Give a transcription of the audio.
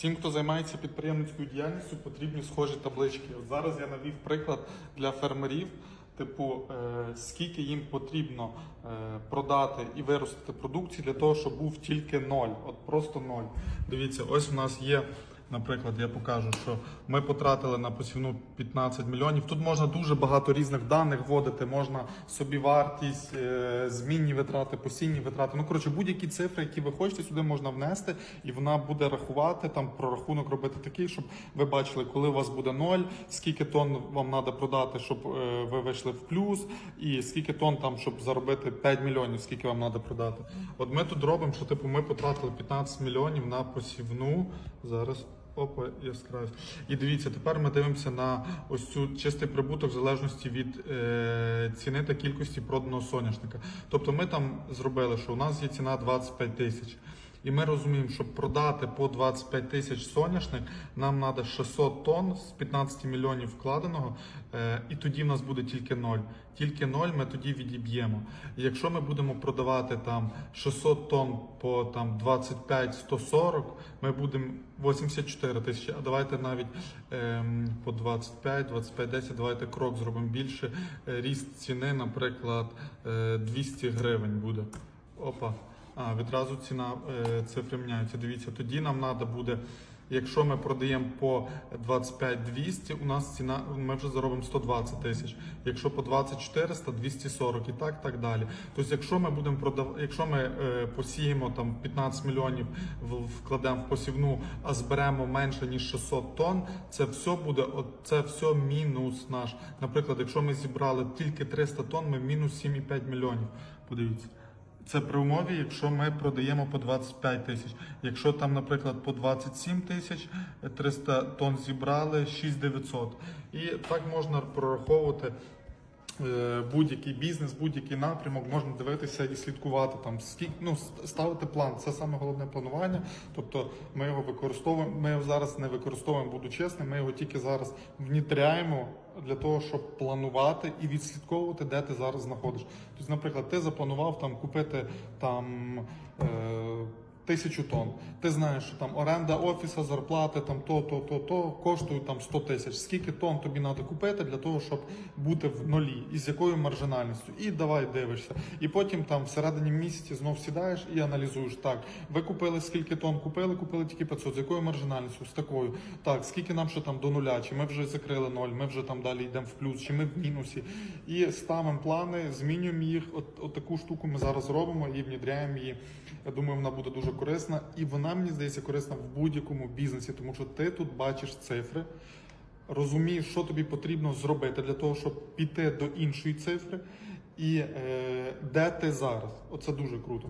Всім, хто займається підприємницькою діяльністю, потрібні схожі таблички. Зараз я навів приклад для фермерів. Типу, е, скільки їм потрібно е, продати і виростити продукції для того, щоб був тільки ноль. От просто ноль. Дивіться, ось у нас є. Наприклад, я покажу, що ми потратили на посівну 15 мільйонів. Тут можна дуже багато різних даних вводити, можна собівартість, е, змінні витрати, постійні витрати. Ну коротше, будь-які цифри, які ви хочете, сюди можна внести, і вона буде рахувати там прорахунок робити такий, щоб ви бачили, коли у вас буде ноль, скільки тонн вам треба продати, щоб е, ви вийшли в плюс, і скільки тонн там, щоб заробити 5 мільйонів, скільки вам треба продати. От ми тут робимо, що типу ми потратили 15 мільйонів на посівну зараз. Опа, яскравість. І дивіться, тепер ми дивимося на ось цю чистий прибуток в залежності від е, ціни та кількості проданого соняшника. Тобто ми там зробили, що у нас є ціна 25 тисяч. І ми розуміємо, щоб продати по 25 тисяч соняшник, нам треба 600 тонн з 15 мільйонів вкладеного, е, і тоді в нас буде тільки 0. Тільки 0 ми тоді відіб'ємо. І якщо ми будемо продавати там 600 тонн по там 25-140, ми будемо 84 тисячі. А давайте навіть ем, по 25, 25, 10, давайте крок зробимо більше. Е, Ріст ціни, наприклад, е, 200 гривень буде. Опа. А, відразу ціна е, цифри міняються. Дивіться, тоді нам треба буде, якщо ми продаємо по 25-200, у нас ціна, ми вже заробимо 120 тисяч. Якщо по 2400, 240 і так, так далі. Тобто, якщо ми будемо продав... якщо ми е, посіємо там 15 мільйонів, вкладемо в посівну, а зберемо менше ніж 600 тонн, це все буде, це все мінус наш. Наприклад, якщо ми зібрали тільки 300 тонн, ми мінус 7,5 мільйонів. Подивіться. Це при умові, якщо ми продаємо по 25 тисяч. Якщо там, наприклад, по 27 тисяч 300 тонн зібрали 6900. І так можна прораховувати е, будь-який бізнес, будь-який напрямок, можна дивитися і слідкувати там, скільки ну ставити план. Це саме головне планування. Тобто ми його використовуємо. Ми його зараз не використовуємо, буду чесним. Ми його тільки зараз внітряємо для того, щоб планувати і відслідковувати, де ти зараз знаходиш. Тобто, наприклад, ти запланував там купити там. Е- Тисячу тонн. Ти знаєш, що там оренда офіса, зарплати, там то, то, то, то коштують там 100 тисяч. Скільки тонн тобі треба купити для того, щоб бути в нулі, і з якою маржинальністю? І давай дивишся. І потім там всередині місяці знов сідаєш і аналізуєш. Так, ви купили скільки тонн купили, купили тільки 500. З якою маржинальністю? З такою. Так, скільки нам ще там до нуля? Чи ми вже закрили ноль, ми вже там далі йдемо в плюс, чи ми в мінусі. І ставимо плани, змінюємо їх. От, от таку штуку ми зараз робимо і внідряємо її. Я думаю, вона буде дуже корисна, і вона мені здається корисна в будь-якому бізнесі, тому що ти тут бачиш цифри, розумієш, що тобі потрібно зробити для того, щоб піти до іншої цифри, і е, де ти зараз. Оце дуже круто.